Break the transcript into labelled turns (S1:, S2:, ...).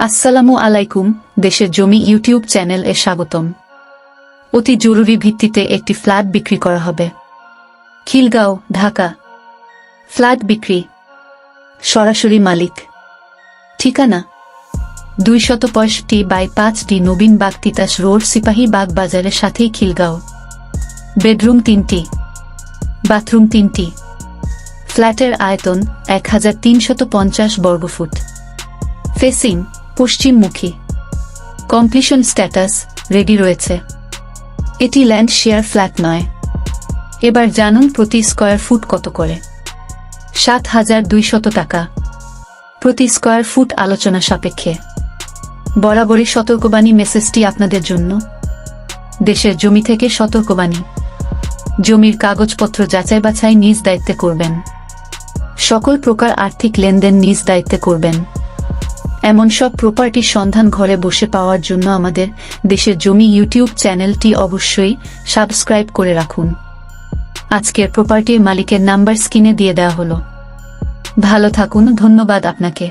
S1: আসসালামু আলাইকুম, দেশের জমি ইউটিউব চ্যানেল এ স্বাগতম। অতি জরুরি ভিত্তিতে একটি ফ্ল্যাট বিক্রি করা হবে। খিলগাঁও, ঢাকা। ফ্ল্যাট বিক্রি। সরাসরি মালিক। ঠিকানা? দুইশত পঁয়ষট্টি বাই পাঁচটি নবীন বাগ তিতাস রোড, সিপাহী বাগ বাজারের সাথেই খিলগাঁও। বেডরুম তিনটি। বাথরুম তিনটি। ফ্ল্যাটের আয়তন এক হাজার তিনশত পঞ্চাশ বর্গফুট ফেসিং। পশ্চিমমুখী। কমপ্লিশন স্ট্যাটাস রেডি রয়েছে। এটি ল্যান্ড শেয়ার ফ্ল্যাট নয়। এবার জানুন প্রতি স্কয়ার ফুট কত করে। সাত হাজার দুইশত টাকা। প্রতি স্কয়ার ফুট আলোচনা সাপেক্ষে। বরাবরই সতর্কবাণী মেসেজটি আপনাদের জন্য। দেশের জমি থেকে সতর্কবাণী। জমির কাগজপত্র যাচাই বাছাই নিজ দায়িত্বে করবেন। সকল প্রকার আর্থিক লেনদেন নিজ দায়িত্বে করবেন। এমন সব প্রপার্টির সন্ধান ঘরে বসে পাওয়ার জন্য আমাদের দেশের জমি ইউটিউব চ্যানেলটি অবশ্যই সাবস্ক্রাইব করে রাখুন। আজকের প্রপার্টির মালিকের নাম্বার স্ক্রিনে দিয়ে দেওয়া হলো। ভালো থাকুন, ধন্যবাদ আপনাকে।